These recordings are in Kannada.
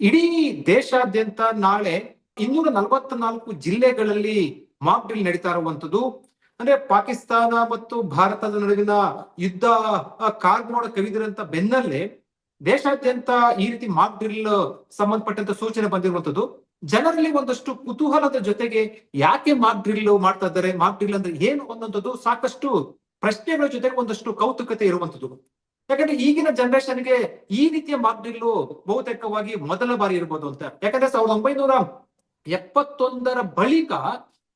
ಇಡೀ ದೇಶಾದ್ಯಂತ ನಾಳೆ ಇನ್ನೂರ ನಲವತ್ನಾಲ್ಕು ಜಿಲ್ಲೆಗಳಲ್ಲಿ ಮಾಕ್ ಡ್ರಿಲ್ ನಡೀತಾ ಇರುವಂತದ್ದು ಅಂದ್ರೆ ಪಾಕಿಸ್ತಾನ ಮತ್ತು ಭಾರತದ ನಡುವಿನ ಯುದ್ಧ ಕಾರ್ಮೋಡ ಕವಿದಿರಂತ ಬೆನ್ನಲ್ಲೇ ದೇಶಾದ್ಯಂತ ಈ ರೀತಿ ಮಾಕ್ ಡ್ರಿಲ್ ಸಂಬಂಧಪಟ್ಟಂತ ಸೂಚನೆ ಬಂದಿರುವಂತದ್ದು ಜನರಲ್ಲಿ ಒಂದಷ್ಟು ಕುತೂಹಲದ ಜೊತೆಗೆ ಯಾಕೆ ಮಾಕ್ ಡ್ರಿಲ್ ಮಾಡ್ತಾ ಇದ್ದಾರೆ? ಮಾಕ್ ಡ್ರಿಲ್ ಅಂದ್ರೆ ಏನು ಅನ್ನೋದು ಸಾಕಷ್ಟು ಪ್ರಶ್ನೆಗಳ ಜೊತೆಗೆ ಒಂದಷ್ಟು ಕೌತುಕತೆ ಇರುವಂತದ್ದು ಯಾಕಂದ್ರೆ ಈಗಿನ ಜನರೇಷನ್ಗೆ ಈ ರೀತಿಯ ಮಾದರಿಗಳು ಬಹುತೇಕವಾಗಿ ಮೊದಲ ಬಾರಿ ಇರ್ಬೋದು ಅಂತ. ಯಾಕಂದ್ರೆ ಸಾವಿರದ ಒಂಬೈನೂರ ಎಪ್ಪತ್ತೊಂದರ ಬಳಿಕ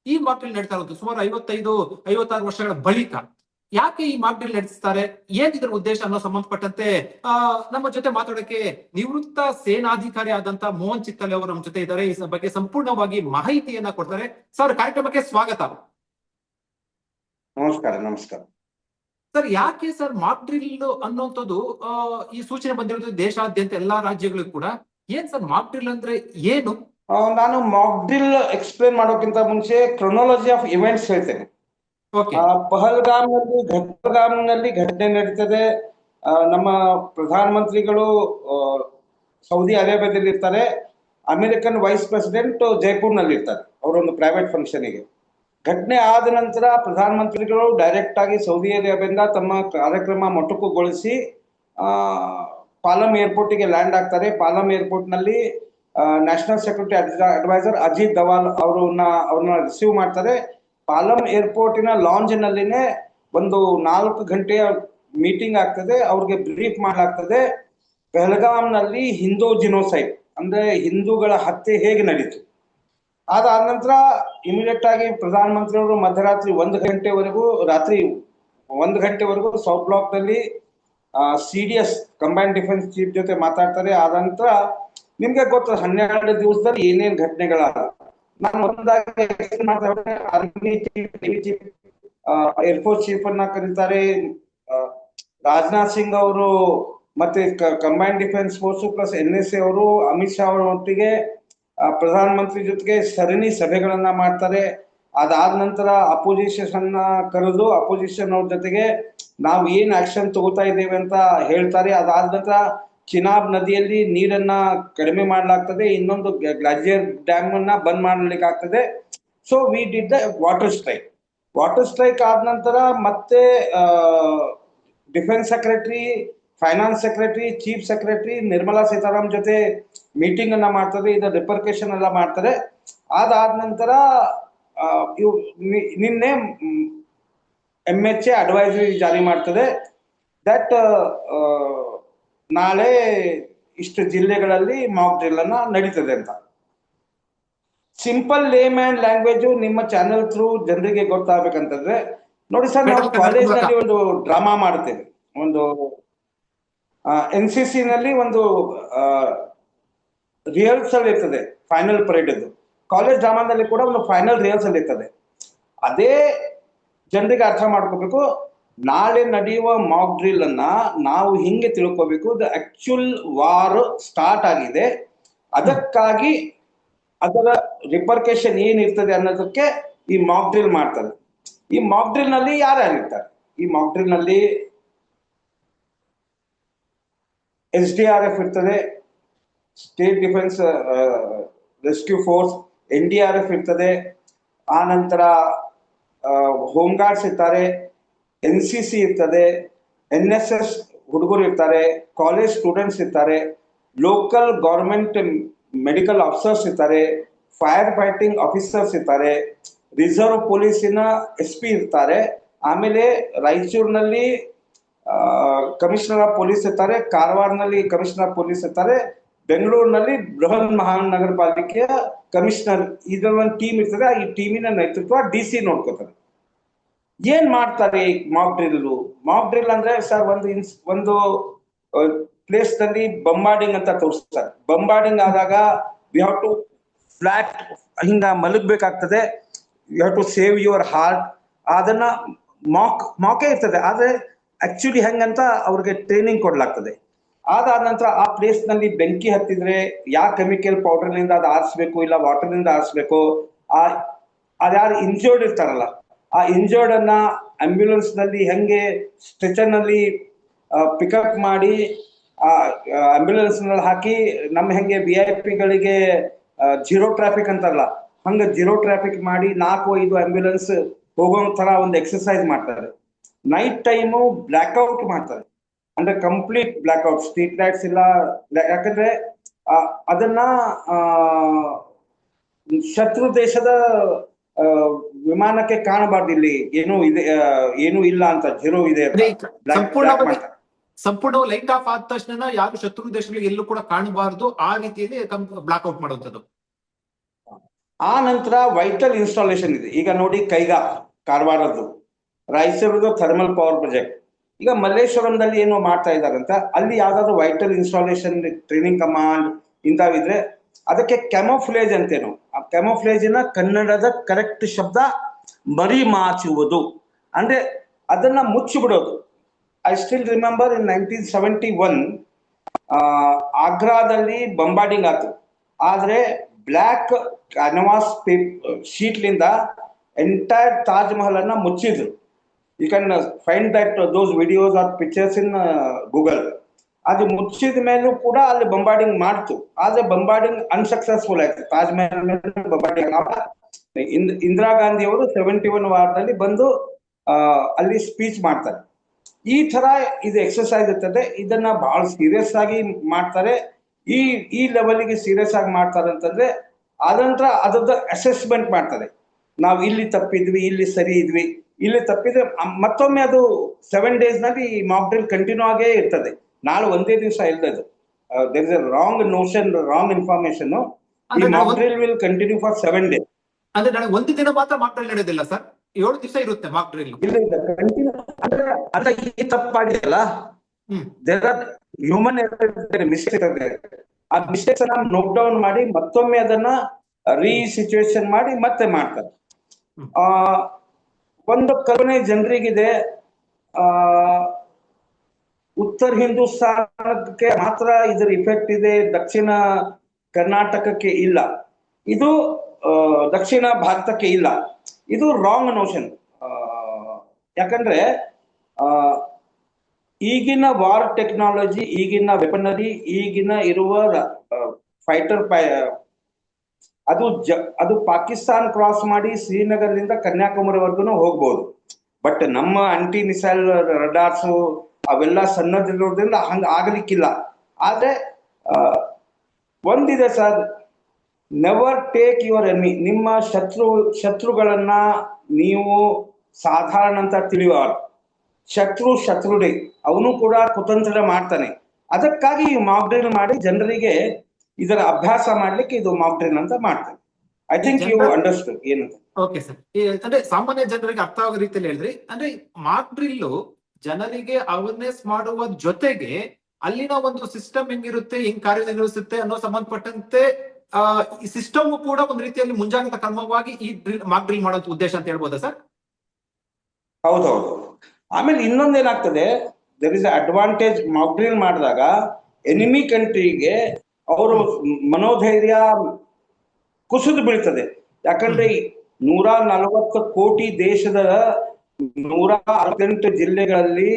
ಈ ಡ್ರಿಲ್ ನಡೀತಾ ಇರೋದು. ಸುಮಾರು ಐವತ್ತೈದು, ಐವತ್ತಾರು ವರ್ಷಗಳ ಬಳಿಕ. ಯಾಕೆ ಈ ಡ್ರಿಲ್ ನಡೆಸ್ತಾರೆ? ಏನ್ ಇದ್ರ ಉದ್ದೇಶ ಅನ್ನೋ ಸಂಬಂಧಪಟ್ಟಂತೆ, ಆ, ನಮ್ಮ ಜೊತೆ ಮಾತಾಡೋಕೆ ನಿವೃತ್ತ ಸೇನಾಧಿಕಾರಿ ಆದಂತ ಮೋಹನ್ ಚಿತ್ತಲೆ ಅವರು ನಮ್ಮ ಜೊತೆ ಇದ್ದಾರೆ. ಈ ಬಗ್ಗೆ ಸಂಪೂರ್ಣವಾಗಿ ಮಾಹಿತಿಯನ್ನ ಕೊಡ್ತಾರೆ. ಸರ್, ಕಾರ್ಯಕ್ರಮಕ್ಕೆ ಸ್ವಾಗತ. ನಮಸ್ಕಾರ ನಮಸ್ಕಾರ. ಸರ್ ಯಾಕೆ ಸರ್ ಮಾಕ್ ಡ್ರಿಲ್ ಅನ್ನೋಂಥದ್ದು ಆ, ಈ ಸೂಚನೆ ಬಂದಿರೋದು ದೇಶಾದ್ಯಂತ ಎಲ್ಲಾ ರಾಜ್ಯಗಳಿಗೂ ಕೂಡ? ಏನ್ ಸರ್ ಮಾಕ್ ಡ್ರಿಲ್ ಅಂದ್ರೆ ಏನು? ನಾನು ಮಾಕ್ ಡ್ರಿಲ್ ಎಕ್ಸ್ಪ್ಲೇನ್ ಮಾಡೋಕ್ಕಿಂತ ಮುಂಚೆ ಕ್ರೊನಾಲಜಿ ಆಫ್ ಇವೆಂಟ್ಸ್ ಹೇಳ್ತೇನೆ. ಪಹಲ್ಗಾಮ್ನಲ್ಲಿ ಘಟ್ಟಗಾಮ್ನಲ್ಲಿ ಘಟನೆ ನಡೀತದೆ. ನಮ್ಮ ಪ್ರಧಾನ ಮಂತ್ರಿಗಳು ಸೌದಿ ಅರೇಬಿಯಾದಲ್ಲಿ ಇರ್ತಾರೆ ಅಮೆರಿಕನ್ ವೈಸ್ ಪ್ರೆಸಿಡೆಂಟ್ ಜೈಪುರ್ನಲ್ಲಿ ಇರ್ತಾರೆ ಅವರೊಂದು ಪ್ರೈವೇಟ್ ಫಂಕ್ಷನಿಗೆ ಘಟನೆ ಆದ ನಂತರ ಪ್ರಧಾನಮಂತ್ರಿಗಳು ಡೈರೆಕ್ಟ್ ಆಗಿ ಸೌದಿ ಅರೇಬಿಯಾದಿಂದ ತಮ್ಮ ಕಾರ್ಯಕ್ರಮ ಮೊಟಕುಗೊಳಿಸಿ ಆ, ಪಾಲಂ ಏರ್ಪೋರ್ಟಿಗೆ ಲ್ಯಾಂಡ್ ಆಗ್ತಾರೆ Palam ಏರ್ಪೋರ್ಟ್ನಲ್ಲಿ national security adviser Ajit Doval ಅವರನ್ನ ಅವ್ರನ್ನ ರಿಸೀವ್ ಮಾಡ್ತಾರೆ. ಪಾಲಂ ಏರ್ಪೋರ್ಟಿನ ಲಾಂಜ್ನಲ್ಲಿನೇ ಒಂದು ನಾಲ್ಕು ಗಂಟೆಯ ಮೀಟಿಂಗ್ ಆಗ್ತದೆ. ಅವ್ರಿಗೆ ಬ್ರೀಫ್ ಮಾಡಲಾಗ್ತದೆ. ಬೆಳಗಾಂನಲ್ಲಿ ಹಿಂದೂ ಜಿನೋಸೈಡ್ ಅಂದ್ರೆ ಹಿಂದೂಗಳ ಹತ್ಯೆ ಹೇಗೆ ನಡೀತು? ಅದಾದ ನಂತರ ಇಮಿಡಿಯೇಟ್ ಆಗಿ ಪ್ರಧಾನಮಂತ್ರಿಯವರು ಮಧ್ಯರಾತ್ರಿ ಒಂದು ಗಂಟೆವರೆಗೂ, ರಾತ್ರಿ ಒಂದು ಗಂಟೆವರೆಗೂ south ಬ್ಲಾಕ್ನಲ್ಲಿ C D S combine defence chief ಜೊತೆ ಮಾತಾಡ್ತಾರೆ. ಆದ ನಂತರ ನಿಮ್ಗೆ ಗೊತ್ತು, ಹನ್ನೆರಡು ದಿವಸದಲ್ಲಿ ಏನೇನ್ ಘಟನೆಗಳ ನಾನು ಆರ್ಮಿ ಚೀಫ್ ಏರ್ಫೋರ್ಸ್ ಚೀಫ್ ಅನ್ನ ಕರೀತಾರೆ. ರಾಜನಾಥ್ ಸಿಂಗ್ ಅವರು ಮತ್ತೆ combine defence force plus N S A ಅವರು, ಅಮಿತ್ ಶಾ ಅವರ ಒಟ್ಟಿಗೆ ಪ್ರಧಾನಮಂತ್ರಿ ಜೊತೆಗೆ ಸರಣಿ ಸಭೆಗಳನ್ನ ಮಾಡ್ತಾರೆ. ಅದಾದ ನಂತರ ಅಪೋಸಿಷನ್ ಅನ್ನ ಕರೆದು ಅಪೋಸಿಷನ್ ಅವ್ರ ಜೊತೆಗೆ ನಾವು ಏನ್ ಆಕ್ಷನ್ ತಗೋತಾ ಇದ್ದೇವೆ ಅಂತ ಹೇಳ್ತಾರೆ. ಅದಾದ ನಂತರ ಚಿನಾಬ್ ನದಿಯಲ್ಲಿ ನೀರನ್ನ ಕಡಿಮೆ ಮಾಡಲಾಗ್ತದೆ. ಇನ್ನೊಂದು ಗ್ಲಾಜಿಯರ್ ಡ್ಯಾಮ್ ಅನ್ನ ಬಂದ್ ಮಾಡ್ಲಿಕ್ಕೆ ಆಗ್ತದೆ so we did the water strike water strike ಆದ ನಂತರ ಮತ್ತೆ defence secretary finance secretary chief secretary Nirmala Sitaram ಜೊತೆ ಮೀಟಿಂಗ್ ಅನ್ನ ಮಾಡ್ತಾರೆ ಇದ್ರ ರಿಪರ್ಕೇಶನ್ ಎಲ್ಲ ಮಾಡ್ತಾರೆ. ಅದಾದ ನಂತರ ಇವು ನಿನ್ನೆ ಎಂ ಎಚ್ ಎ ಅಡ್ವೈಸರಿ ಜಾರಿ ಮಾಡ್ತದೆ. ದಟ್ ನಾಳೆ ಇಷ್ಟು ಜಿಲ್ಲೆಗಳಲ್ಲಿ ಮಾಕ್ ಡ್ರಿಲ್ ಅನ್ನ ನಡೀತದೆ ಅಂತ. ಸಿಂಪಲ್ ಲೇಮ್ ಅಂಡ್ ಲ್ಯಾಂಗ್ವೇಜ್ ನಿಮ್ಮ ಚಾನೆಲ್ ಥ್ರೂ ಜನರಿಗೆ ಗೊತ್ತಾಗಬೇಕಂತಂದ್ರೆ ನೋಡಿ ಸರ್ ನಾವು ಕಾಲೇಜ್ನಲ್ಲಿ ಒಂದು ಡ್ರಾಮಾ ಮಾಡ್ತೇವೆ. ಒಂದು ಎನ್ ಸಿ ಸಿ ನಲ್ಲಿ ಒಂದು ರಿಹರ್ಸಲ್ ಇರ್ತದೆ ಫೈನಲ್ ಪರೇಡ್ ಕಾಲೇಜ್ ಡ್ರಾಮಾದಲ್ಲಿ ಕೂಡ ಒಂದು ಫೈನಲ್ ರಿಹರ್ಸಲ್ ಇರ್ತದೆ. ಅದೇ ಜನರಿಗೆ ಅರ್ಥ ಮಾಡ್ಕೋಬೇಕು, ನಾಳೆ ನಡೆಯುವ ಮಾಕ್ ಡ್ರಿಲ್ ಅನ್ನ ನಾವು ಹಿಂಗೆ ತಿಳ್ಕೋಬೇಕು ದ ಆಕ್ಚುಲ್ ವಾರ್ ಸ್ಟಾರ್ಟ್ ಆಗಿದೆ. ಅದಕ್ಕಾಗಿ ಅದರ ರಿಪರ್ಕೇಶನ್ ಏನಿರ್ತದೆ ಅನ್ನೋದಕ್ಕೆ ಈ ಮಾಕ್ ಡ್ರಿಲ್ ಮಾಡ್ತದೆ ಈ ಮಾಕ್ ಡ್ರಿಲ್ನಲ್ಲಿ ಯಾರ್ಯಾರು ಇರ್ತಾರೆ ಈ ಮಾಕ್ ಡ್ರಿಲ್ನಲ್ಲಿ ಎಸ್ ಡಿ ಆರ್ ಎಫ್ ಇರ್ತದೆ, state defence rescue force, N D R F ಇರ್ತದೆ. ಆ ನಂತರ ಹೋಮ್ ಗಾರ್ಡ್ಸ್ ಇರ್ತಾರೆ, ಎನ್ ಸಿ ಸಿ ಇರ್ತದೆ, ಎನ್ ಎಸ್ ಎಸ್ ಹುಡುಗರು ಇರ್ತಾರೆ, ಕಾಲೇಜ್ ಸ್ಟೂಡೆಂಟ್ಸ್ ಇರ್ತಾರೆ, ಲೋಕಲ್ ಗೌರ್ಮೆಂಟ್ ಮೆಡಿಕಲ್ ಆಫೀಸರ್ಸ್ ಇರ್ತಾರೆ, ಫೈರ್ ಫೈಟಿಂಗ್ ಆಫೀಸರ್ಸ್ ಇರ್ತಾರೆ, ರಿಸರ್ವ್ ಪೊಲೀಸಿನ ಎಸ್ ಪಿ ಇರ್ತಾರೆ. ಆಮೇಲೆ ರಾಯಚೂರಿನಲ್ಲಿ ಕಮಿಷನರ್ ಆಫ್ ಪೊಲೀಸ್ ಇರ್ತಾರೆ ಕಾರವಾರನಲ್ಲಿ ಕಮಿಷನರ್ ಆಫ್ ಪೊಲೀಸ್ ಇರ್ತಾರೆ, ಬೆಂಗಳೂರಿನಲ್ಲಿ ಬೃಹನ್ ಮಹಾನಗರ ಪಾಲಿಕೆಯ ಕಮಿಷನರ್ ಇದರ ಒಂದು ಟೀಮ್ ಇರ್ತದೆ, ಈ ಟೀಮಿನ ನೇತೃತ್ವ ಡಿ ಸಿ ನೋಡ್ಕೋತಾರೆ. ಏನ್ ಮಾಡ್ತಾರೆ ಮಾಕ್ ಡ್ರಿಲ್ ಮಾಕ್ ಡ್ರಿಲ್ ಅಂದ್ರೆ ಸರ್ ಒಂದು ಇನ್ಸ್, ಒಂದು ಪ್ಲೇಸ್ನಲ್ಲಿ ಬಂಬಾರ್ಡಿಂಗ್ ಅಂತ ತೋರಿಸ್ತಾರೆ. ಬಂಬಾರ್ಡಿಂಗ್ ಆದಾಗ ವಿ ಹ್ಯಾವ್ ಟು ಫ್ಲಾಟ್ ಹಿಂಗ ಮಲಗಬೇಕಾಗ್ತದೆ. You have to save your heart ಅದನ್ನ ಮಾಕ್ ಮಾಕೇ ಇರ್ತದೆ. ಆದ್ರೆ ಆಕ್ಚುಲಿ ಹೆಂಗಂತ ಅವ್ರಿಗೆ ಟ್ರೈನಿಂಗ್ ಕೊಡ್ಲಾಗ್ತದೆ. ಅದಾದ ನಂತರ ಆ ಪ್ಲೇಸ್ನಲ್ಲಿ ಬೆಂಕಿ ಹತ್ತಿದ್ರೆ ಯಾವ ಕೆಮಿಕಲ್ ಪೌಡರ್ನಿಂದ ಅದು ಆರಿಸ್ಬೇಕು ಇಲ್ಲ ವಾಟರ್ನಿಂದ ಆರಿಸ್ಬೇಕು, ಆ ಅದ್ಯಾರು ಇಂಜೋರ್ಡ್ ಇರ್ತಾರಲ್ಲ, ಆ ಇಂಜೋರ್ಡ್ ಅನ್ನ ಆಂಬ್ಯುಲೆನ್ಸ್ನಲ್ಲಿ ಹೆಂಗೆ ಸ್ಟ್ರೆಚರ್ನಲ್ಲಿ ಪಿಕಪ್ ಮಾಡಿ, ಆ ಆಂಬ್ಯುಲೆನ್ಸ್ನಲ್ಲಿ ಹಾಕಿ ನಮ್ಮ ಹೆಂಗೆ ವಿ ಐ ಪಿಗಳಿಗೆ ಜೀರೋ ಟ್ರಾಫಿಕ್ ಅಂತಾರಲ್ಲ, ಹಂಗ ಜೀರೋ ಟ್ರಾಫಿಕ್ ಮಾಡಿ ನಾಲ್ಕು, ಐದು ಆಂಬ್ಯುಲೆನ್ಸ್ ಹೋಗೋ ತರ ಒಂದು ಎಕ್ಸರ್ಸೈಸ್ ಮಾಡ್ತಾರೆ. ನೈಟ್ ಟೈಮು ಬ್ಲ್ಯಾಕ್ಔಟ್ ಮಾಡ್ತಾರೆ. ಅಂದ್ರೆ ಕಂಪ್ಲೀಟ್ ಬ್ಲ್ಯಾಕ್ಔಟ್ ಸ್ಟ್ರೀಟ್ ಲೈಟ್ಸ್ ಇಲ್ಲ ಯಾಕಂದ್ರೆ ಅದನ್ನ ಶತ್ರು ದೇಶದ ವಿಮಾನಕ್ಕೆ ಕಾಣಬಾರ್ದು ಇಲ್ಲಿ ಏನು ಇದೆ ಏನು ಇಲ್ಲ ಅಂತ ಜೀರೋ ಇದೆ ಸಂಪೂರ್ಣ ಲೈಟ್ ಆಫ್ ಆದ ತಕ್ಷಣ ಯಾರು ಶತ್ರು ದೇಶಗಳಿಗೆ ಎಲ್ಲೂ ಕೂಡ ಕಾಣಬಾರದು. ಆ ರೀತಿಯಲ್ಲಿ ಬ್ಲಾಕ್ ಔಟ್ ಮಾಡುವಂತದ್ದು ಆ ನಂತರ ವೈಟಲ್ ಇನ್ಸ್ಟಾಲೇಷನ್ ಇದೆ. ಈಗ ನೋಡಿ ಕೈಗಾ ಕಾರವಾರದ್ದು. ರಾಯಚೂರದು ಥರ್ಮಲ್ ಪವರ್ ಪ್ರಾಜೆಕ್ಟ್ ಈಗ ಮಲ್ಲೇಶ್ವರಂದಲ್ಲಿ ಏನೋ ಮಾಡ್ತಾ ಇದಾರಂತ ಅಲ್ಲಿ ಯಾವ್ದಾದ್ರು ವೈಟಲ್ ಇನ್ಸ್ಟಾಲೇಷನ್ ಟ್ರೈನಿಂಗ್ ಕಮಾಂಡ್ ಇಂಥವಿದ್ರೆ ಅದಕ್ಕೆ ಕ್ಯಾಮೋಫ್ಲೇಜ್ ಅಂತೇನು. ಆ ಕ್ಯಾಮೋಫ್ಲೇಜಿನ ಕನ್ನಡದ ಕರೆಕ್ಟ್ ಶಬ್ದ ಮರಿ ಮಾಚುವುದು. ಅಂದ್ರೆ ಅದನ್ನ ಮುಚ್ಚಿಬಿಡೋದು. I still remember in nineteen seventy one ಆಗ್ರಾದಲ್ಲಿ bombarding ಆಯ್ತು ಆದ್ರೆ ಬ್ಲ್ಯಾಕ್ ಕ್ಯಾನ್ವಾಸ್ ಶೀಟ್ಲಿಂದ ಎಂಟೈರ್ ತಾಜ್ ಮಹಲ್ ಅನ್ನ ಮುಚ್ಚಿದ್ರು. You can find that those videos or pictures in Google ಅದು ಮುಚ್ಚಿದ ಮೇಲೂ ಕೂಡ ಅಲ್ಲಿ ಬಂಬಾರ್ಡಿಂಗ್ ಮಾಡ್ತು. ಆದ್ರೆ ಬಂಬಾರ್ಡಿಂಗ್ ಅನ್ಸಕ್ಸಸ್ಫುಲ್ ಆಯ್ತು. ತಾಜ್ ಮಹಲ್ ಮೇಲೆ ಬಂಬಾರ್ಡಿಂಗ್ ಇಂದಿರಾ ಗಾಂಧಿ ಅವರು ಸೆವೆಂಟಿ ಒನ್ ವಾರದಲ್ಲಿ ಬಂದು ಅಲ್ಲಿ ಸ್ಪೀಚ್ ಮಾಡ್ತಾರೆ. ಈ ತರ ಇದು ಎಕ್ಸರ್ಸೈಸ್ ಇರ್ತದೆ. ಇದನ್ನ ಬಹಳ ಸೀರಿಯಸ್ ಆಗಿ ಮಾಡ್ತಾರೆ. ಈ ಈ ಲೆವೆಲ್ಗೆ ಸೀರಿಯಸ್ ಆಗಿ ಮಾಡ್ತಾರೆ ಅಂತಂದ್ರೆ ಆನಂತರ ಅದ್ರದ್ದು ಅಸೆಸ್ಮೆಂಟ್ ಮಾಡ್ತಾರೆ. ನಾವು ಇಲ್ಲಿ ತಪ್ಪಿದ್ವಿ, ಇಲ್ಲಿ ಸರಿ ಇದ್ವಿ. ಇಲ್ಲಿ ತಪ್ಪಿದ್ರೆ ಮತ್ತೊಮ್ಮೆ ಅದು ಸೆವೆನ್ ಡೇಸ್ನಲ್ಲಿ ಮಾಕ್ ಡ್ರಿಲ್ ಕಂಟಿನ್ಯೂ ಆಗೇ ಇರ್ತದೆ. ನಾಳೆ ಒಂದೇ ದಿವಸ ಇಲ್ಲದದು there is a wrong notion wrong information ಈ mock drill will continue for seven days ಅಂದ್ರೆ ನನಗೆ ಒಂದು ದಿನ ಮಾತ್ರ ಮಾಕ್ ಡ್ರಿಲ್ ನಡೆಯೋದಿಲ್ಲ ಸರ್? ಏಳು ದಿವಸ ಇರುತ್ತೆ ಮಾಕ್ ಡ್ರಿಲ್ ಇಲ್ಲ ಇಲ್ಲ ಕಂಟಿನ್ಯೂ ಅಂದ್ರೆ ಅಲ್ಲ ಈ ತಪ್ಪಾಗಿದೆಯಲ್ಲ? ದೇರ್ ಆರ್ ಹ್ಯೂಮನ್ ಮಿಸ್ಟೇಕ್ ಇದೆ. ಆ ಮಿಸ್ಟೇಕ್ಸ್ ಅನ್ನ ನೋಟ್ ಡೌನ್ ಮಾಡಿ ಮತ್ತೊಮ್ಮೆ ಅದನ್ನ ರೀ ಸಿಚುವೇಶನ್ ಮಾಡಿ ಮತ್ತೆ ಮಾಡ್ತಾರೆ. ಆ ಒಂದು ಕಲ್ಪನೆ ಜನರಿಗಿದೆ. ಆ, ಉತ್ತರ ಹಿಂದೂಸ್ತಾನಕ್ಕೆ ಮಾತ್ರ ಇದರ ಇಫೆಕ್ಟ್ ಇದೆ, ದಕ್ಷಿಣ ಕರ್ನಾಟಕಕ್ಕೆ ಇಲ್ಲ. ಇದು ದಕ್ಷಿಣ ಭಾರತಕ್ಕೆ ಇಲ್ಲ. ಇದು ರಾಂಗ್ ನೋಷನ್ ಯಾಕಂದ್ರೆ ಈಗಿನ ವಾರ್ ಟೆಕ್ನಾಲಜಿ ಈಗಿನ ವೆಪನರಿ ಈಗಿನ ಇರುವ ಫೈಟರ್ ಅದು ಜ, ಅದು ಪಾಕಿಸ್ತಾನ್ ಕ್ರಾಸ್ ಮಾಡಿ ಶ್ರೀನಗರದಿಂದ ಕನ್ಯಾಕುಮಾರಿವರೆಗೂ ಹೋಗ್ಬೋದು. ಬಟ್ ನಮ್ಮ ಆಂಟಿ ಮಿಸೈಲ್ ರಡಾರ್ಸ್ ಅವೆಲ್ಲ ಸಣ್ಣದಿರೋದ್ರಿಂದ ಹಂಗ ಆಗಲಿಕ್ಕಿಲ್ಲ. ಆದ್ರೆ ಒಂದಿದೆ sir never take your enemy ನಿಮ್ಮ ಶತ್ರು, ಶತ್ರುಗಳನ್ನ ನೀವು ಸಾಧಾರಣ ಅಂತ ತಿಳಿಯಬಾರ್ದು. ಶತ್ರು ಶತ್ರುಡೆ ಅವನು ಕೂಡ ಕುತಂತ್ರ ಮಾಡ್ತಾನೆ. ಅದಕ್ಕಾಗಿ ಈ ಮಾಡಿ ಜನರಿಗೆ ಇದರ ಅಭ್ಯಾಸ ಮಾಡ್ಲಿಕ್ಕೆ ಇದು ಮಾಕ್ ಡ್ರಿಲ್ ಅಂತ ಮಾಡ್ತಾರೆ. ಐ ಥಿಂಕ್ ಯು ಅಂಡರ್ಸ್ಟುಡ್ ಏನಂತ ಓಕೆ ಸರ್ ಅಂದ್ರೆ ಸಾಮಾನ್ಯ ಜನರಿಗೆ ಅರ್ಥ ಆಗೋ ರೀತಿಯಲ್ಲಿ ಹೇಳಿದ್ರಿ ಅಂದ್ರೆ ಮಾಕ್ ಡ್ರಿಲ್ ಜನರಿಗೆ ಅವೇರ್ನೆಸ್ ಮಾಡುವ ಜೊತೆಗೆ ಅಲ್ಲಿನ ಒಂದು ಸಿಸ್ಟಮ್ ಹೆಂಗಿರುತ್ತೆ ಹೆಂಗ್ ಕಾರ್ಯನಿರ್ವಹಿಸುತ್ತೆ ಅನ್ನೋ ಸಂಬಂಧಪಟ್ಟಂತೆ ಆ ಈ ಸಿಸ್ಟಮ್ ಕೂಡ ಒಂದು ರೀತಿಯಲ್ಲಿ ಮುಂಜಾಗ್ರತಾ ಕ್ರಮವಾಗಿ ಈ ಡ್ರಿಲ್ ಮಾಕ್ ಡ್ರಿಲ್ ಮಾಡೋ ಉದ್ದೇಶ ಅಂತ ಹೇಳ್ಬೋದಾ ಸರ್ ಹೌದೌದು ಆಮೇಲೆ ಇನ್ನೊಂದೇನಾಗ್ತದೆ there is advantage mock drill ಮಾಡಿದಾಗ ಎನಿಮಿ ಕಂಟ್ರಿಗೆ ಅವರು ಮನೋಧೈರ್ಯ ಕುಸಿದು ಬೀಳ್ತದೆ. ಯಾಕಂದ್ರೆ ನೂರ ನಲವತ್ತು ಕೋಟಿ ದೇಶದ ನೂರ ಅರವತ್ತೆಂಟು ಜಿಲ್ಲೆಗಳಲ್ಲಿ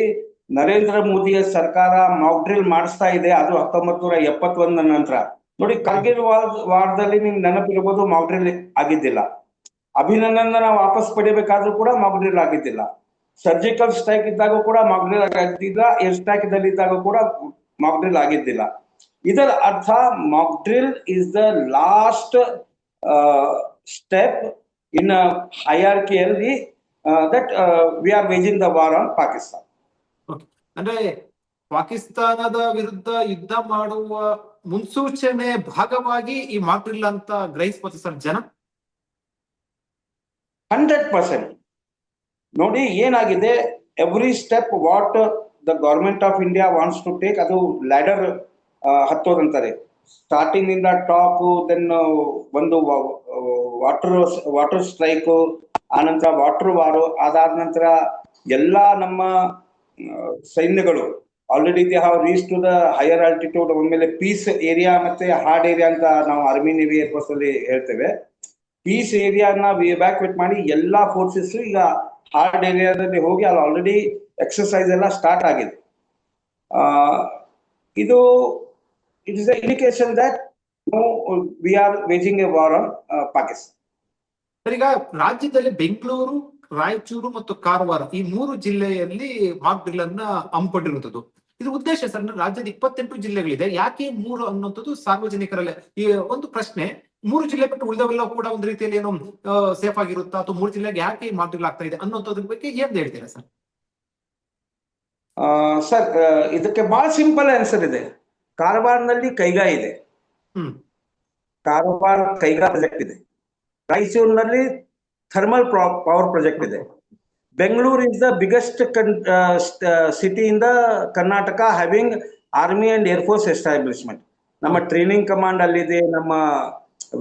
ನರೇಂದ್ರ ಮೋದಿಯ ಸರ್ಕಾರ ಮಾಕ್ಡ್ರಿಲ್ ಮಾಡಿಸ್ತಾ ಇದೆ. ಅದು ಹತ್ತೊಂಬತ್ ನೂರ ಎಪ್ಪತ್ತೊಂದರ ನಂತರ. ನೋಡಿ ಕಾರ್ಗಿಲ್ ವಾರ್ ವಾರದಲ್ಲಿ ನಿಮ್ಗೆ ನೆನಪಿರ್ಬೋದು ಮಾಕ್ಡ್ರಿಲ್ ಆಗಿದ್ದಿಲ್ಲ. ಅಭಿನಂದನ ವಾಪಸ್ ಪಡಿಬೇಕಾದ್ರೂ ಕೂಡ ಮಾಕ್ಡ್ರಿಲ್ ಆಗಿದ್ದಿಲ್ಲ. ಸರ್ಜಿಕಲ್ ಸ್ಟ್ರೈಕ್ ಇದ್ದಾಗ ಕೂಡ ಮಾಕ್ಡ್ರಿಲ್ ಆಗಿದ್ದಿಲ್ಲ. ಏರ್ ಸ್ಟ್ರೈಕ್ ಇದ್ದಾಗ ಕೂಡ ಮಾಕ್ಡ್ರಿಲ್ ಆಗಿದ್ದಿಲ್ಲ. ಇದರ ಅರ್ಥ mock drill is the last step in ಹೈಯಾರ್ಕಿಯಲ್ಲಿ that we are waging the war on Pakistan ಅಂದ್ರೆ ಪಾಕಿಸ್ತಾನದ ವಿರುದ್ಧ ಯುದ್ಧ ಮಾಡುವ ಮುನ್ಸೂಚನೆ ಭಾಗವಾಗಿ ಈ ಮಾಕ್ ಡ್ರಿಲ್ ಅಂತ ಗ್ರಹಿಸ್ಬೋದು ಸರ್ ಜನ? ಹಂಡ್ರೆಡ್ ಪರ್ಸೆಂಟ್ ನೋಡಿ ಏನಾಗಿದೆ every step what the government of India wants to take ಅದು ಲ್ಯಾಡರ್ ಹತ್ತೋದಂತಾರೆ ಸ್ಟಾರ್ಟಿಂಗ್ ಇಂದ ಟಾಕು ದೆನ್ ಒಂದು ವಾಟರ್ ವಾಟರ್ ಸ್ಟ್ರೈಕು ಆನಂತರ ವಾಟರ್ ವಾರು ಅದಾದ ನಂತರ ಎಲ್ಲ ನಮ್ಮ ಸೈನ್ಯಗಳು already they have reach to the higher altitude ಒಮ್ಮೆಲೆ ಪೀಸ್ ಏರಿಯಾ ಮತ್ತೆ ಹಾರ್ಡ್ ಏರಿಯಾ ಅಂತ ನಾವು ಆರ್ಮಿ ನೇವಿ ಏರ್ಫೋರ್ಸ್ ಅಲ್ಲಿ ಹೇಳ್ತೇವೆ. ಪೀಸ್ ಏರಿಯಾನ ಎವ್ಯಾಕ್ಯುಯೇಟ್ ಮಾಡಿ ಎಲ್ಲಾ ಫೋರ್ಸಸ್ ಈಗ ಹಾರ್ಡ್ ಏರಿಯಾದಲ್ಲಿ ಹೋಗಿ ಅಲ್ಲಿ ಆಲ್ರೆಡಿ ಎಕ್ಸರ್ಸೈಸ್ ಎಲ್ಲ ಸ್ಟಾರ್ಟ್ ಆಗಿದೆ. ಆ, is it indication that no, we are waging a war on uh, sir, ಈಗ ರಾಜ್ಯದಲ್ಲಿ ಬೆಂಗಳೂರು ರಾಯಚೂರು ಮತ್ತು ಕಾರವಾರ ಈ ಮೂರು ಜಿಲ್ಲೆಯಲ್ಲಿ ಮಾಕ್ ಡ್ರಿಲ್ ಹಮ್ಮಿಕೊಂಡಿರುವಂತದ್ದು ಇದು ಉದ್ದೇಶ ಸರ್ ರಾಜ್ಯದ ಇಪ್ಪತ್ತೆಂಟು ಜಿಲ್ಲೆಗಳಿದೆ. ಯಾಕೆ ಮೂರು ಅನ್ನುವಂಥದ್ದು ಸಾರ್ವಜನಿಕರಲ್ಲಿ? ಈ ಒಂದು ಪ್ರಶ್ನೆ ಮೂರು ಜಿಲ್ಲೆ ಬಿಟ್ಟು ಉಳಿದವೆಲ್ಲ ಕೂಡ ಒಂದು ರೀತಿಯಲ್ಲಿ ಏನೋ ಸೇಫ್ ಆಗಿರುತ್ತಾ ಅಥವಾ ಮೂರು ಜಿಲ್ಲೆಗೆ ಯಾಕೆ ಮಾಕ್ ಡ್ರಿಲ್ ಆಗ್ತಾ ಇದೆ ಅನ್ನೋದ್ರ ಬಗ್ಗೆ ಏನ್ ಹೇಳ್ತೀರಾ ಸರ್? ಸರ್ ಇದಕ್ಕೆ ಬಹಳ ಸಿಂಪಲ್ ಆನ್ಸರ್ ಇದೆ. ಕಾರವಾರನಲ್ಲಿ ಕೈಗಾ ಇದೆ. ಕಾರವಾರ ಕೈಗಾ ಪ್ರಾಜೆಕ್ಟ್ ಇದೆ. ರಾಯಚೂರಿನಲ್ಲಿ ಥರ್ಮಲ್ ಪವರ್ ಪ್ರಾಜೆಕ್ಟ್ ಇದೆ. Bengaluru is the biggest city in the Karnataka having army and air force establishment ನಮ್ಮ ಟ್ರೈನಿಂಗ್ ಕಮಾಂಡ್ ಅಲ್ಲಿದೆ ನಮ್ಮ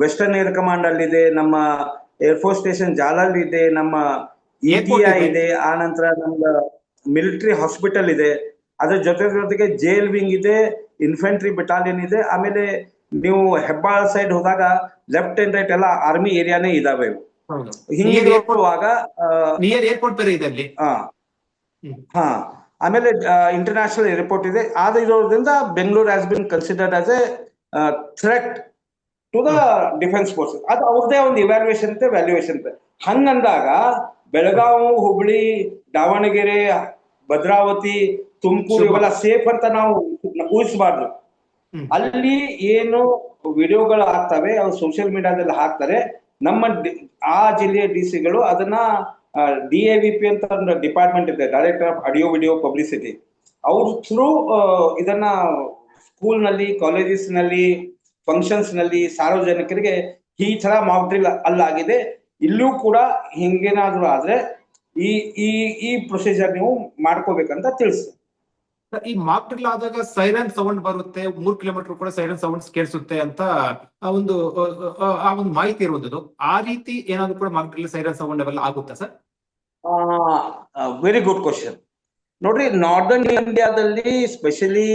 ವೆಸ್ಟರ್ನ್ ಏರ್ ಕಮಾಂಡ್ ಅಲ್ಲಿದೆ ನಮ್ಮ ಏರ್ಫೋರ್ಸ್ ಸ್ಟೇಷನ್ ಜಾಲಲ್ಲಿ ಇದೆ ನಮ್ಮ ಎಪಿಐ ಇಟಿಐ ಇದೆ. ಇದೆ ಆ ನಂತರ ನಮ್ದು ಮಿಲಿಟರಿ ಹಾಸ್ಪಿಟಲ್ ಇದೆ. ಅದ್ರ ಜೊತೆ ಜೊತೆಗೆ ಜೇಲ್ ವಿಂಗ್ ಇದೆ ಇನ್ಫೆಂಟ್ರಿ ಬೆಟಾಲಿಯನ್ ಇದೆ. ಆಮೇಲೆ ನೀವು ಹೆಬ್ಬಾಳ ಸೈಡ್ ಹೋದಾಗ ಲೆಫ್ಟ್ ಅಂಡ್ ರೈಟ್ ಎಲ್ಲ ಆರ್ಮಿ ಏರಿಯಾನೇ ಇದಾವೆ. ಹಿಂಗೆ ಹೋಗುವಾಗ ನೋಡುವಾಗ ನಿಯರ್ ಏರ್ಪೋರ್ಟ್ ಬೇರೆ ಇದೆ ಅಲ್ಲಿ. ಹಾ. ಆಮೇಲೆ ಇಂಟರ್ನ್ಯಾಷನಲ್ ಏರ್ಪೋರ್ಟ್ ಇದೆ. ಆದ ಇರೋದ್ರಿಂದ Bengaluru has been considered as a threat to the defence force ಅದು ಅವ್ರದೇ ಒಂದು ಇವ್ಯಾಲ್ಯೂಯೇಷನ್ ಇದೆ ವ್ಯಾಲ್ಯೂಯೇಷನ್ ಇದೆ. ಹಂಗಂದಾಗ ಬೆಳಗಾವಿ ಹುಬ್ಳಿ ದಾವಣಗೆರೆ ಭದ್ರಾವತಿ ತುಮಕೂರು. ಇವೆಲ್ಲ ಸೇಫ್ ಅಂತ ನಾವು ಊಹಿಸಬಾರ್ದು. ಅಲ್ಲಿ ಏನು ವಿಡಿಯೋಗಳು ಆಗ್ತವೆ ಅವ್ರು ಸೋಷಿಯಲ್ ಮೀಡಿಯಾದಲ್ಲಿ ಹಾಕ್ತಾರೆ. ನಮ್ಮ ಆ ಜಿಲ್ಲೆಯ ಡಿ ಸಿಗಳು ಅದನ್ನ ಡಿ ಎ ವಿ ಪಿ ಅಂತ ಒಂದು ಡಿಪಾರ್ಟ್ಮೆಂಟ್ ಇದೆ director of audio video publicity ಅವ್ರ ಥ್ರೂ ಇದನ್ನ ಸ್ಕೂಲ್ನಲ್ಲಿ ಕಾಲೇಜಸ್ನಲ್ಲಿ ಫಂಕ್ಷನ್ಸ್ನಲ್ಲಿ ಸಾರ್ವಜನಿಕರಿಗೆ ಈ ತರ ಮಾಕ್ ಡ್ರಿಲ್ ಅಲ್ಲಾಗಿದೆ. ಇಲ್ಲೂ ಕೂಡ ಹಿಂಗೇನಾದ್ರೂ ಆದ್ರೆ ಈ ಈ ಈ ಪ್ರೊಸೀಜರ್ ನೀವು ಮಾಡ್ಕೋಬೇಕಂತ ತಿಳಿಸಿ. ಈ ಮಾಕ್ ಡ್ರಿಲ್ ಆದಾಗ ಸೈರನ್ ಸೌಂಡ್ ಬರುತ್ತೆ ಮೂರ್ ಕಿಲೋಮೀಟರ್ ಕೂಡ ಸೈರನ್ ಸೌಂಡ್ಸ್ ಕೇಳಿಸುತ್ತೆ ಅಂತ ಆ ಒಂದು ಆ, ಒಂದು ಮಾಹಿತಿ ಇರುವಂತದ್ದು ಆ ರೀತಿ ಏನಾದ್ರು ಕೂಡ ಮಾಕ್ ಡ್ರಿಲ್ ಸೈರನ್ ಸೌಂಡ್ ಅವೆಲ್ಲ ಆಗುತ್ತಾ ಸರ್? ವೆರಿ ಗುಡ್ ಕ್ವಶನ್ ನೋಡ್ರಿ ನಾರ್ದರ್ನ್ ಇಂಡಿಯಾದಲ್ಲಿ ಸ್ಪೆಷಲಿ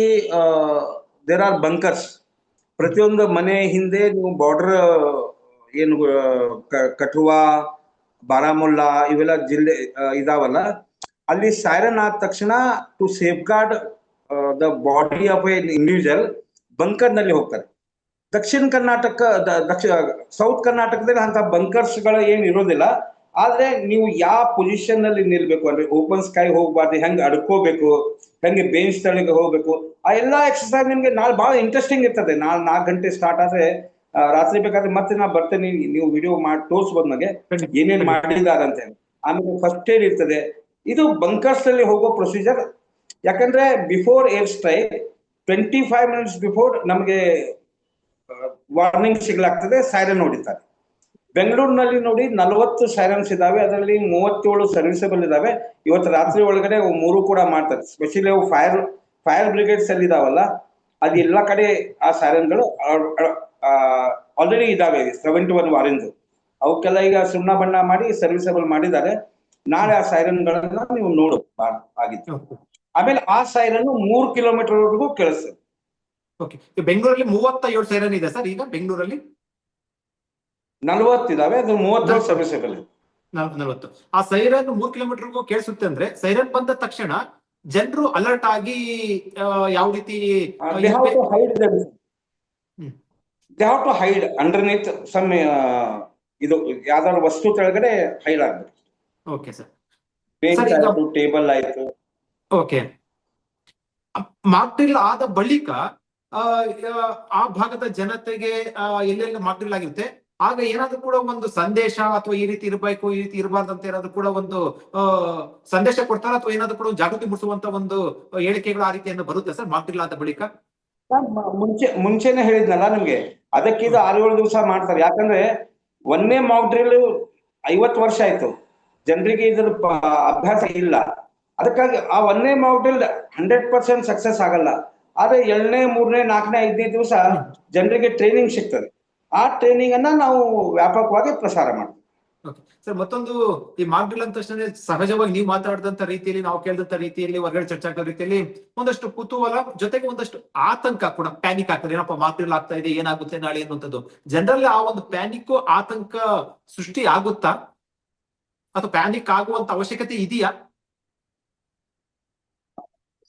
ದೇರ್ ಆರ್ ಬಂಕರ್ಸ್ ಪ್ರತಿಯೊಂದು ಮನೆ ಹಿಂದೆ ನೀವು ಬಾರ್ಡರ್ ಏನು ಕಠುವಾ ಬಾರಾಮುಲ್ಲಾ ಇವೆಲ್ಲ ಜಿಲ್ಲೆ ಇದಾವಲ್ಲ? ಅಲ್ಲಿ ಸೈರನ್ ಆದ ತಕ್ಷಣ to safeguard the body of a individual ಬಂಕರ್ನಲ್ಲಿ ಹೋಗ್ತಾರೆ. ದಕ್ಷಿಣ ಕರ್ನಾಟಕ ಸೌತ್ ಕರ್ನಾಟಕದಲ್ಲಿ ಅಂತ ಬಂಕರ್ಸ್ಗಳು ಏನ್ ಇರೋದಿಲ್ಲ. ಆದ್ರೆ ನೀವು ಯಾವ ಪೊಸಿಷನ್ನಲ್ಲಿ ನಿಲ್ಬೇಕು? ಅಂದ್ರೆ ಓಪನ್ ಸ್ಕೈ ಹೋಗ್ಬಾರ್ದು ಹೆಂಗ್ ಅಡ್ಕೋಬೇಕು? ಹೆಂಗೆ ಬೇನ್ಸ್ ತಳಿಗೆ ಹೋಗ್ಬೇಕು? ಆ ಎಲ್ಲಾ ಎಕ್ಸರ್ಸೈಸ್ ನಿಮ್ಗೆ ನಾಳೆ ಬಹಳ ಇಂಟ್ರೆಸ್ಟಿಂಗ್ ಇರ್ತದೆ. ನಾಳೆ ನಾಲ್ಕು ಗಂಟೆ ಸ್ಟಾರ್ಟ್ ಆದ್ರೆ ರಾತ್ರಿ ಬೇಕಾದ್ರೆ ಮತ್ತೆ ನಾ ಬರ್ತೇನೆ. ನೀವು ವಿಡಿಯೋ ಮಾಡಿ ತೋರಿಸ್ಬೋದು ನನಗೆ. ಏನೇನ್ ಮಾಡಿದಾರಂತೆ. ಆಮೇಲೆ ಫಸ್ಟ್ ಏಡ್ ಇರ್ತದೆ? ಇದು ಬಂಕರ್ಸ್ ಅಲ್ಲಿ ಹೋಗೋ ಪ್ರೊಸೀಜರ್ ಯಾಕಂದ್ರೆ before air strike twenty five minutes before ನಮಗೆ ವಾರ್ನಿಂಗ್ ಸಿಗ್ಲಾಗ್ತದೆ ಸೈರನ್ ಹೊಡಿತಾರೆ. ಬೆಂಗಳೂರಿನಲ್ಲಿ ನೋಡಿ ನಲವತ್ತು ಸೈರನ್ಸ್ ಇದಾವೆ, ಅದರಲ್ಲಿ ಮೂವತ್ತೇಳು ಸರ್ವಿಸಬಲ್ ಇದಾವೆ. ಇವತ್ತು ರಾತ್ರಿ ಒಳಗಡೆ ಮೂರು ಕೂಡ ಮಾಡ್ತಾರೆ. ಸ್ಪೆಷಲಿ ಅವು ಫೈರ್ ಫೈರ್ ಬ್ರಿಗೇಡ್ಸ್ ಅಲ್ಲಿ ಇದಾವಲ್ಲ, ಅದು ಎಲ್ಲ ಕಡೆ ಆ ಸೈರನ್ಗಳು ಆಲ್ರೆಡಿ ಇದಾವೆ ಸೆವೆಂಟಿ ಒನ್ ವಾರಿಂದು ಅವಕ್ಕೆಲ್ಲ ಈಗ ಸುಣ್ಣ ಬಣ್ಣ ಮಾಡಿ ಸರ್ವಿಸಬಲ್ ಮಾಡಿದ್ದಾರೆ. ನಾಳೆ ಆ ಸೈರನ್ಗಳನ್ನ ನೀವು ನೋಡು ಆಗಿತ್ತು. ಆಮೇಲೆ ಆ ಸೈರನ್ ಮೂರ್ ಕಿಲೋಮೀಟರ್ ವರೆಗೂ ಕೇಳಿಸ್ತದೆ ಓಕೆ ಬೆಂಗಳೂರಲ್ಲಿ ಮೂವತ್ತ ಏಳು ಸೈರನ್ ಇದೆ ಸರ್ ಈಗ ಬೆಂಗಳೂರಲ್ಲಿ? ನಲ್ವತ್ತಿದಾವೆ ಅದು ಮೂವತ್ತೇಳು ಸರ್ವಿಸಬಲ್ ಇದೆ ನಲವತ್ತು. ಆ ಸೈರನ್ ಮೂರ್ ಕಿಲೋಮೀಟರ್ಗೂ ಕೇಳಿಸುತ್ತೆ ಅಂದ್ರೆ ಸೈರನ್ ಬಂದ ತಕ್ಷಣ ಜನರು ಅಲರ್ಟ್ ಆಗಿ ಯಾವ ರೀತಿ they have to hide underneath some ಇದು ಯಾವ್ದಾದ್ರು ವಸ್ತು ಕೆಳಗಡೆ ಹೈಡ್ ಆಗ್ಬೇಕು. ಓಕೆ ಸರ್ ಆಯ್ತು ಟೇಬಲ್ ಆಯ್ತು ಓಕೆ ಮಾಕ್ಡ್ರಿಲ್ ಆದ ಬಳಿಕ ಆ, ಭಾಗದ ಜನತೆಗೆ ಎಲ್ಲೆಲ್ಲ ಮಾಕ್ಡ್ರಿಲ್ ಆಗಿರುತ್ತೆ? ಆಗ ಏನಾದ್ರೂ ಕೂಡ ಒಂದು ಸಂದೇಶ ಅಥವಾ ಈ ರೀತಿ ಇರಬೇಕು ಈ ರೀತಿ ಇರಬಾರ್ದು ಅಂತ ಏನಾದ್ರು ಕೂಡ ಒಂದು ಸಂದೇಶ ಕೊಡ್ತಾರ ಅಥವಾ ಏನಾದ್ರು ಕೂಡ ಜಾಗೃತಿ ಮೂಡಿಸುವಂತ ಒಂದು ಹೇಳಿಕೆಗಳು ಆ ರೀತಿಯನ್ನು ಬರುತ್ತೆ ಸರ್ ಮಾಕ್ಡ್ರಿಲ್ ಆದ ಬಳಿಕ? ಮುಂಚೆ ಮುಂಚೆನೆ ಹೇಳಿದ್ನಲ್ಲ ನಿಮ್ಗೆ? ಅದಕ್ಕಿದು ಆರು ಏಳು ದಿವಸ ಮಾಡ್ತಾರೆ. ಯಾಕಂದ್ರೆ ಒಂದೇ ಮಾಕ್ ಡ್ರಿಲ್ ಐವತ್ತು ವರ್ಷ ಆಯ್ತು. ಜನರಿಗೆ ಇದ್ರ ಅಭ್ಯಾಸ ಇಲ್ಲ. ಅದಕ್ಕಾಗಿ ಆ ಒಂದೇ mock drill hundred percent success ಆಗಲ್ಲ. ಆದ್ರೆ ಎರಡನೇ, ಮೂರನೇ, ನಾಲ್ಕನೇ, ಐದನೇ ದಿವಸ ಜನರಿಗೆ ಟ್ರೈನಿಂಗ್ ಸಿಗ್ತದೆ. ಆ ಟ್ರೈನಿಂಗ್ ಅನ್ನ ನಾವು ವ್ಯಾಪಕವಾಗಿ ಪ್ರಸಾರ ಮಾಡ್ತೀವಿ. ಮತ್ತೊಂದು, ಈ ಮಾರ್ಗ್ರಿಲ್ ಅಂತ ಸಹಜವಾಗಿ ನೀವು ಮಾತಾಡಿದಂತ ರೀತಿಯಲ್ಲಿ, ನಾವು ಕೇಳಿದಂತ ರೀತಿಯಲ್ಲಿ, ಹೊರಗಡೆ ಚರ್ಚೆ ರೀತಿಯಲ್ಲಿ ಒಂದಷ್ಟು ಕುತೂಹಲ, ಜೊತೆಗೆ ಒಂದಷ್ಟು ಆತಂಕ ಕೂಡ ಪ್ಯಾನಿಕ್ ಆಗ್ತದೆ. ಏನಪ್ಪ ಮಾರ್ಗ್ರಿಲ್ ಆಗ್ತಾ ಇದೆ, ಏನಾಗುತ್ತೆ ನಾಳೆ ಅನ್ನುವಂಥದ್ದು. ಜನರಲ್ಲಿ ಆ ಒಂದು ಪ್ಯಾನಿಕ್ ಆತಂಕ ಸೃಷ್ಟಿ ಆಗುತ್ತಾ? ಅಥವಾ ಪ್ಯಾನಿಕ್ ಆಗುವಂತ ಅವಶ್ಯಕತೆ ಇದೆಯಾ?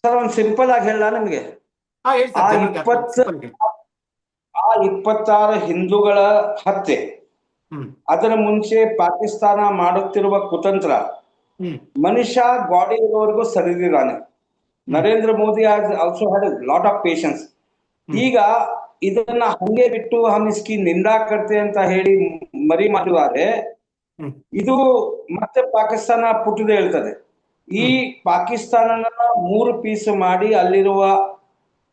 ಸರ್ ಒಂದು ಸಿಂಪಲ್ ಆಗಿ ಹೇಳ ನಿಮ್ಗೆ ಆ ಇಪ್ಪತ್ತಾರು ಹಿಂದೂಗಳ ಹತ್ಯೆ. ಅದರ ಮುಂಚೆ ಪಾಕಿಸ್ತಾನ ಮಾಡುತ್ತಿರುವ ಕುತಂತ್ರ. ಮನುಷ್ಯ ಗಾಡಿ ಇರೋವರೆಗೂ ಸರಿದಿರಾನೆ Narendra Modi has also had lot of patience ಈಗ ಇದನ್ನ ಹಂಗೆ ಬಿಟ್ಟು ಹಮ್ ನಿಂದಾಕರ್ತೆ ನಿಂದಾ ಕರ್ತೆ ಅಂತ ಹೇಳಿ ಮರಿ ಮಾಡುವಾದ್ರೆ. ಇದು ಮತ್ತೆ ಪಾಕಿಸ್ತಾನ ಪುಟಿದೆ ಹೇಳ್ತದೆ. ಈ ಪಾಕಿಸ್ತಾನನ ಮೂರು ಪೀಸ್ ಮಾಡಿ ಅಲ್ಲಿರುವ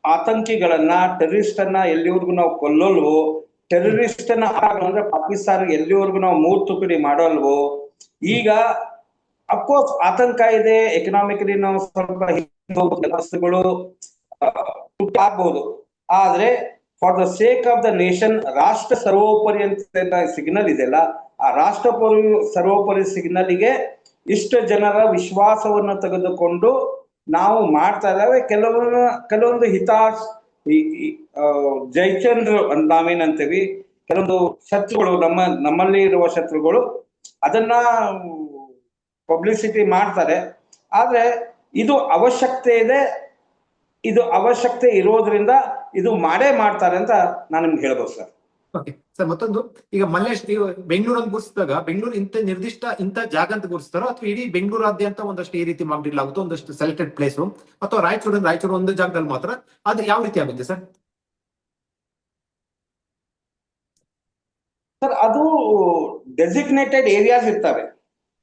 ಆತಂಕಿಗಳನ್ನ ಟೆರರಿಸ್ಟ್ ಅನ್ನ ಎಲ್ಲಿವರೆಗೂ ನಾವು ಕೊಲ್ಲೋಲ್ವೋ ಟೆರರಿಸ್ಟ್ ಅನ್ನ ಅಂದ್ರೆ ಪಾಕಿಸ್ತಾನ ಎಲ್ಲಿವರೆಗೂ ನಾವು ಮೂರ್ ತುಕಡಿ ಮಾಡೋಲ್ವೋ ಈಗ ಅಫ್ಕೋರ್ಸ್ ಆತಂಕ ಇದೆ ಎಕನಾಮಿಕಲಿ ನಾವು ಸ್ವಲ್ಪ ವಸ್ತುಗಳು ಆಗ್ಬಹುದು ಆದ್ರೆ for the sake of the nation ರಾಷ್ಟ್ರ ಸರ್ವೋಪರಿ ಅಂತ ಸಿಗ್ನಲ್ ಇದೆಯಲ್ಲ ಆ ರಾಷ್ಟ್ರ ಸರ್ವೋಪರಿ ಸಿಗ್ನಲ್ಗೆ ಇಷ್ಟು ಜನರ ವಿಶ್ವಾಸವನ್ನು ತೆಗೆದುಕೊಂಡು ನಾವು ಮಾಡ್ತಾ ಇದ್ದಾವೆ. ಕೆಲವೊಂದು ಕೆಲವೊಂದು ಆ, ಜೈಚಂದ್ರ ಅಂತ ನಾವೇನಂತೀವಿ ಕೆಲವೊಂದು ಶತ್ರುಗಳು ನಮ್ಮ ನಮ್ಮಲ್ಲಿ ಇರುವ ಶತ್ರುಗಳು ಅದನ್ನ ಪಬ್ಲಿಸಿಟಿ ಮಾಡ್ತಾರೆ. ಆದ್ರೆ ಇದು ಅವಶ್ಯಕತೆ ಇದೆ. ಇದು ಅವಶ್ಯಕತೆ ಇರೋದ್ರಿಂದ ಇದು ಮಾಡೇ ಮಾಡ್ತಾರೆ ಅಂತ ನಾನು ನಿಮ್ಗೆ ಹೇಳ್ಬೋದು ಸರ್. ಓಕೆ ಸರ್ ಮತ್ತೊಂದು. ಈಗ ಮಲ್ಲೇಶ್ ನೀವು ಬೆಂಗಳೂರನ್ನು ಗುರುಸಿದಾಗ ಬೆಂಗಳೂರು ಇಂತ ನಿರ್ದಿಷ್ಟ ಇಂತ ಜಾಗ ಅಂತ ಗುರುಸ್ತಾರೋ ಅಥವಾ ಇಡೀ ಬೆಂಗಳೂರಾದ್ಯಂತ ಒಂದಷ್ಟು ಈ ರೀತಿ ಮಾಡಿರ್ಲಾಗುತ್ತೋ ಒಂದಷ್ಟು ಸೆಲೆಕ್ಟೆಡ್ ಪ್ಲೇಸ್ ಅಥವಾ ರಾಯಚೂರು ರಾಯಚೂರು ಒಂದು ಜಾಗದಲ್ಲಿ ಮಾತ್ರ? ಅದು ಯಾವ ರೀತಿ ಆಗುತ್ತೆ ಸರ್? ಸರ್ ಅದು ಡೆಸಿಗ್ನೇಟೆಡ್ ಏರಿಯಾಸ್ ಇರ್ತವೆ.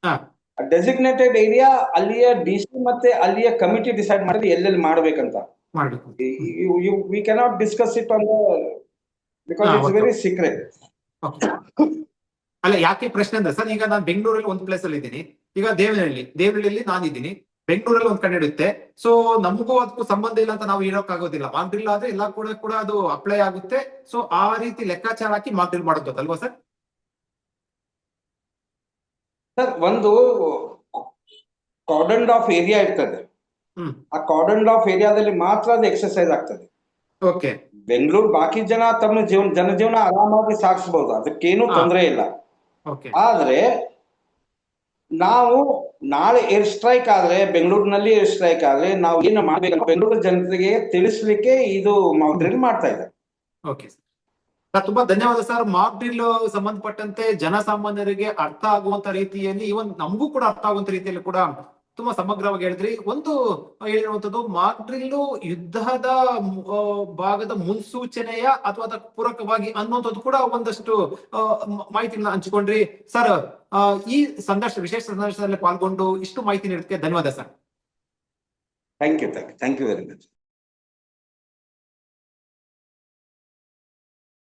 ಹಾ. ಡೆಸಿಗ್ನೇಟೆಡ್ ಏರಿಯಾ ಅಲ್ಲಿಯ ಡಿ ಸಿ ಮತ್ತೆ ಅಲ್ಲಿಯ ಕಮಿಟಿ ಡಿಸೈಡ್ ಮಾಡಿದ್ರೆ ಎಲ್ಲೆಲ್ಲಿ ಮಾಡ್ಬೇಕಂತ. ಮಾಡ್ಬೇಕು. We cannot discuss it on because it's. Very secret. ಅಲ್ಲ ಯಾಕೆ ಪ್ರಶ್ನೆ ಅಂದ್ರೆ ಸರ್ ಈಗ ನಾನು ಬೆಂಗಳೂರಲ್ಲಿ ಒಂದು ಪ್ಲೇಸ್ ಅಲ್ಲಿ ಇದ್ದೀನಿ. ಈಗ ದೇವನಹಳ್ಳಿ ದೇವನಹಳ್ಳಿಯಲ್ಲಿ ನಾನಿದ್ದೀನಿ ಬೆಂಗಳೂರಲ್ಲಿ ಒಂದ್ ಕಡೆ ಇಡುತ್ತೆ ಸೊ ನಮಗೂ ಅದಕ್ಕೂ ಸಂಬಂಧ ಇಲ್ಲ ಅಂತ ನಾವು ಹೇಳೋಕ್ಕಾಗೋದಿಲ್ಲ ಮಾಗ್ರಿಲ್ ಆದ್ರೆ ಎಲ್ಲ ಕೂಡ ಕೂಡ ಅದು ಅಪ್ಲೈ ಆಗುತ್ತೆ. ಸೊ ಆ ರೀತಿ ಲೆಕ್ಕಾಚಾರ ಹಾಕಿ ಮಾಗ್ರಿಲ್ ಮಾಡೋದು ಅಲ್ವಾ ಸರ್? ಸರ್ ಒಂದು ಕಾರ್ಡನ್ ಆಫ್ ಏರಿಯಾ ಇರ್ತದೆ. ಆ ಕಾರ್ಡನ್ ಆಫ್ ಏರಿಯಾದಲ್ಲಿ ಮಾತ್ರ ಅದು ಎಕ್ಸರ್ಸೈಸ್ ಆಗ್ತದೆ. ಓಕೆ. ಬೆಂಗಳೂರು ಬಾಕಿ ಜನ ತಮ್ಮ ಜೀವನ ಜನಜೀವನ ಆರಾಮಾಗಿ ಸಾಗಿಸಬಹುದು ಅದಕ್ಕೇನು. ತೊಂದರೆ ಇಲ್ಲ. ಆದ್ರೆ ನಾವು ನಾಳೆ ಏರ್ ಸ್ಟ್ರೈಕ್ ಆದ್ರೆ ಬೆಂಗಳೂರಿನಲ್ಲಿ ಏರ್ ಸ್ಟ್ರೈಕ್ ಆದ್ರೆ ನಾವು ಏನು ಮಾಡ್ಬೇಕು ಬೆಂಗಳೂರು ಜನತೆಗೆ ತಿಳಿಸ್ಲಿಕ್ಕೆ ಇದು ಡ್ರಿಲ್ ಮಾಡ್ತಾ ಇದ್ದಾರೆ. ತುಂಬಾ ಧನ್ಯವಾದ ಸರ್. ಮಾಕ್ ಡ್ರಿಲ್ ಸಂಬಂಧಪಟ್ಟಂತೆ ಜನಸಾಮಾನ್ಯರಿಗೆ ಅರ್ಥ ಆಗುವಂತ ರೀತಿಯಲ್ಲಿ ಇವನ್ ನಮಗೂ ಕೂಡ ಅರ್ಥ ಆಗುವಂತ ರೀತಿಯಲ್ಲಿ ಕೂಡ ತುಂಬಾ ಸಮಗ್ರವಾಗಿ ಹೇಳಿದ್ರಿ. ಒಂದು ಹೇಳಿರುವಂತದ್ದು ಮಾಕ್ ಡ್ರಿಲ್ ಯುದ್ಧದ ಭಾಗದ ಮುನ್ಸೂಚನೆಯ ಅಥವಾ ಅದಕ್ಕೆ ಪೂರಕವಾಗಿ ಅನ್ನುವಂಥದ್ದು ಕೂಡ ಒಂದಷ್ಟು ಮಾಹಿತಿಯನ್ನು ಹಂಚಿಕೊಂಡ್ರಿ. ಸರ್ ಈ ಸಂದರ್ಶ, ವಿಶೇಷ ಸಂದರ್ಶನದಲ್ಲಿ ಪಾಲ್ಗೊಂಡು ಇಷ್ಟು ಮಾಹಿತಿ ನೀಡೋದಕ್ಕೆ ಧನ್ಯವಾದ sir. Thank you thank you very much